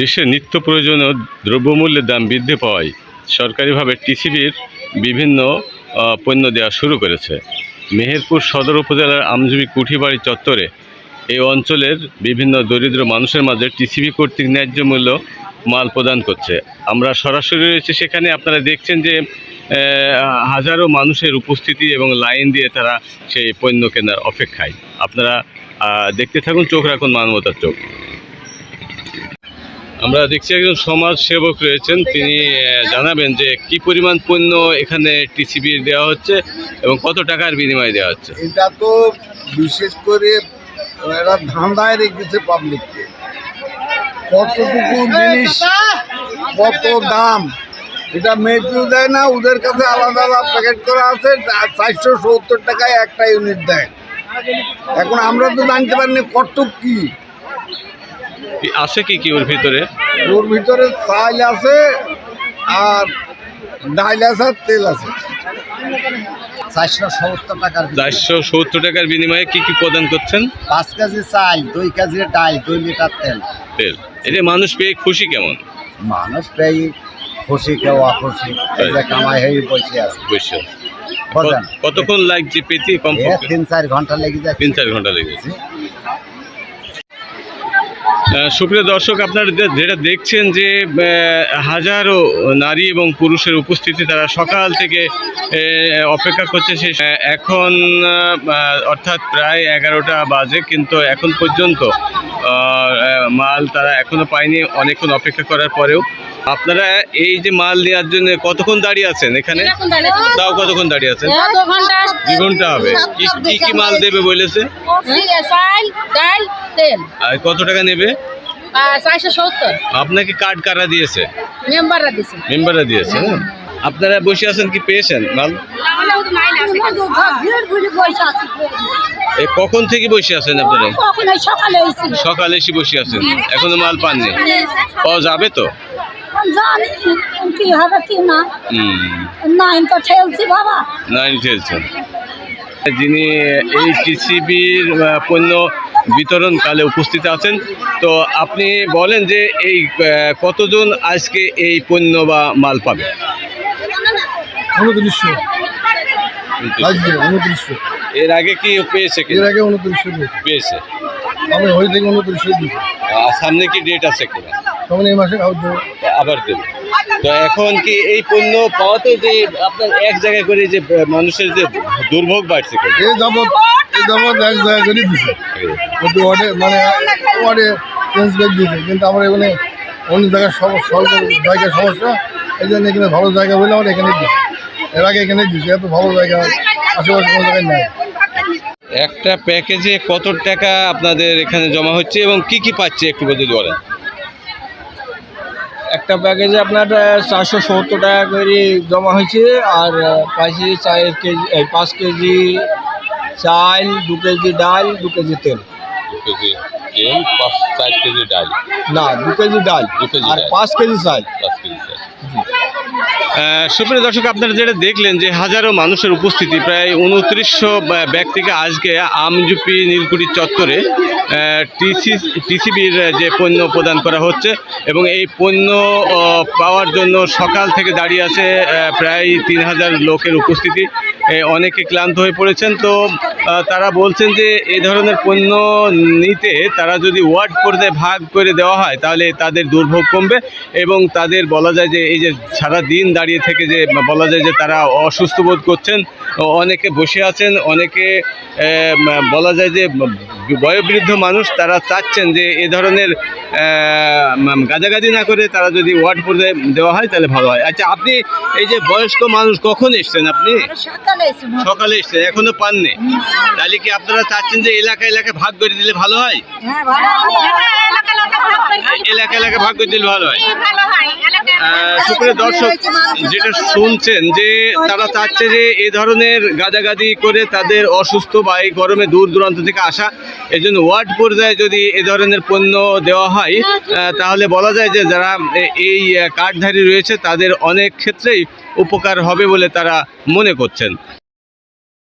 দেশে নিত্য প্রয়োজনীয় দ্রব্যমূল্যের দাম বৃদ্ধি পাওয়ায় সরকারিভাবে টিসিবির বিভিন্ন পণ্য দেওয়া শুরু করেছে। মেহেরপুর সদর উপজেলার আমজুবি কুঠিবাড়ি চত্বরে এই অঞ্চলের বিভিন্ন দরিদ্র মানুষের মাঝে টিসিবি কর্তৃক ন্যায্য মূল্য মাল প্রদান করছে। আমরা সরাসরি রয়েছে সেখানে, আপনারা দেখছেন যে হাজারো মানুষের উপস্থিতি এবং লাইন দিয়ে তারা সেই পণ্য কেনার অপেক্ষায়। আপনারা দেখতে থাকুন, চোখ রাখুন মানবতার চোখ। আমরা দেখছি একজন সমাজ সেবক রয়েছেন তিনি জানাবেন যে কি পরিমাণ পণ্য এখানে টিসিবি দেওয়া হচ্ছে এবং কত টাকার বিনিময়ে দেওয়া হচ্ছে। এটা তো বিশেষ করে এরা ধান্দায় রেখেছে পাবলিককে কতটুকু জিনিস কত দাম এটা মেয়েকেও দেয় না ওদের কাছে আলাদা আলাদা প্যাকেট করা আছে চারশো সত্তর টাকায় একটা ইউনিট দেয়। এখন আমরা তো জানতে পারিনি কটুক কি কি- আছে কি কি ওর ভিতরে? ওর ভিতরে চাল আছে আর ডাল আছে আর তেল আছে। চারশো সত্তর টাকার চারশো সত্তর টাকার বিনিময়ে কি কি প্রদান করছেন? পাঁচ কেজি চাল দুই কেজি ডাল দুই লিটার তেল। তেল। এটা মানুষ পেয়ে খুশি কেমন? মানুষ প্রায় খুশি কেউ অখুশি কামাই হয়ে বসে আছে। বুঝছ কতক্ষণ? লাগছে পেতে কম তিন চার ঘণ্টা লেগে যায় তিন চার ঘণ্টা লেগেছে সুপ্রিয় দর্শক, আপনারা যেটা দেখছেন যে হাজারো নারী এবং পুরুষের উপস্থিতি তারা সকাল থেকে অপেক্ষা করছে সে এখন অর্থাৎ প্রায় এগারোটা বাজে, কিন্তু এখন পর্যন্ত মাল তারা এখনও পায়নি অনেকক্ষণ অপেক্ষা করার পরেও। আপনারা এই যে মাল নেওয়ার জন্য কতক্ষণ দাঁড়িয়ে আছেন এখানে? তাও কতক্ষণ দাঁড়িয়ে আছেন? দু ঘণ্টা। হবে। কি কি মাল দেবে বলেছে? আর কত টাকা নেবে? আপনাকে কার্ড কারা দিয়েছে? মেম্বাররা দিছে মেম্বাররা দিয়েছে হ্যাঁ? আপনারা বসে আছেন কি পেয়েছেন? মাল কখন থেকে বসে আছেন আপনারা? সকালে এসে বসে আছেন। এখনও মাল পাননি? পাওয়া যাবে তো? নাইন যিনি এই টিসিবির পণ্য বিতরণকালে উপস্থিত আছেন, তো আপনি বলেন যে এই কতজন আজকে এই পণ্য বা মাল পাবে? উনত্রিশশো। আজকে উনত্রিশশো। এর আগে কি পেয়েছে কি? এর আগে উনত্রিশশো দিয়েছে পেয়েছে। আমি হয়ে থেকে উনত্রিশশো দিয়েছি সামনে কি ডেট আছে কিনা? তখন এই মাসে আবার দেবে তো এখন কি এই পণ্য পাওয়াতে যে আপনার এক জায়গায় করে যে মানুষের যে দুর্ভোগ বাড়ছে? এই যাবৎ এই যাবৎ এক জায়গা করে দিছে। কিন্তু ওয়ার্ডে মানে ওয়ার্ডে চেঞ্জ করে দিয়েছে কিন্তু আমরা এখানে অন্য জায়গায় সব স্বল্প জায়গায় সমস্যা এই জন্য এখানে ভালো জায়গা বলে আমরা এখানে দিই। এর আগে এখানে দিয়েছি এত ভালো জায়গা আশেপাশে কোনো জায়গায় নাই। একটা প্যাকেজে কত টাকা আপনাদের এখানে জমা হচ্ছে এবং কি কি পাচ্ছে একটু যদি বলেন? একটা প্যাকেজে আপনার চারশো সত্তর টাকা করে জমা হয়েছে আর পাইছি চার কেজি এই পাঁচ কেজি চাল দু কেজি ডাল দু কেজি তেল। দু কেজি তেল পাঁচ চার কেজি ডাল। না দু কেজি ডাল দু কেজি আর পাঁচ কেজি চাল। পাঁচ কেজি চাল সুপ্রিয় দর্শক, আপনারা যেটা দেখলেন যে হাজারো মানুষের উপস্থিতি, প্রায় উনত্রিশশো ব্যক্তিকে আজকে আমজুপি নীলকুঠি চত্বরে টিসি, টিসিবির যে পণ্য প্রদান করা হচ্ছে এবং এই পণ্য পাওয়ার জন্য সকাল থেকে দাঁড়িয়ে আছে প্রায় তিন হাজার লোকের উপস্থিতি। অনেকে ক্লান্ত হয়ে পড়েছেন, তো তারা বলছেন যে এ ধরনের পণ্য নিতে তারা যদি ওয়ার্ড করতে ভাগ করে দেওয়া হয়, তাহলে তাদের দুর্ভোগ কমবে এবং তাদের বলা যায় যে, এই যে সারা দিন দাঁড়িয়ে থেকে যে, বলা যায় যে তারা অসুস্থ বোধ করছেন অনেকে বসে আছেন, অনেকে বলা যায় যে বয়োবৃদ্ধ মানুষ তারা চাচ্ছেন যে এ ধরনের গাদাগাদি না করে তারা যদি ওয়ার্ড পর্যায়ে দেওয়া হয় তাহলে ভালো হয়। আচ্ছা আপনি এই যে বয়স্ক মানুষ কখন এসছেন আপনি? সকালে এসে সকালে এসছেন এখনও পাননি? তাহলে কি আপনারা চাচ্ছেন যে এলাকা এলাকা ভাগ করে দিলে ভালো হয়? হ্যাঁ এলাকা এলাকা ভাগ করে দিলে ভালো হয়। সুপ্রিয় দর্শক, যেটা শুনছেন, যে তারা চাচ্ছে যে এ ধরনের গাদাগাদি করে তাদের অসুস্থ বা এই গরমে দূর দূরান্ত থেকে আসা এই জন্য ওয়ার্ড পর্যায়ে যদি এ ধরনের পণ্য দেওয়া হয় তাহলে বলা যায় যে যারা এই কার্ডধারী রয়েছে, তাদের অনেক ক্ষেত্রেই উপকার হবে বলে তারা মনে করছেন।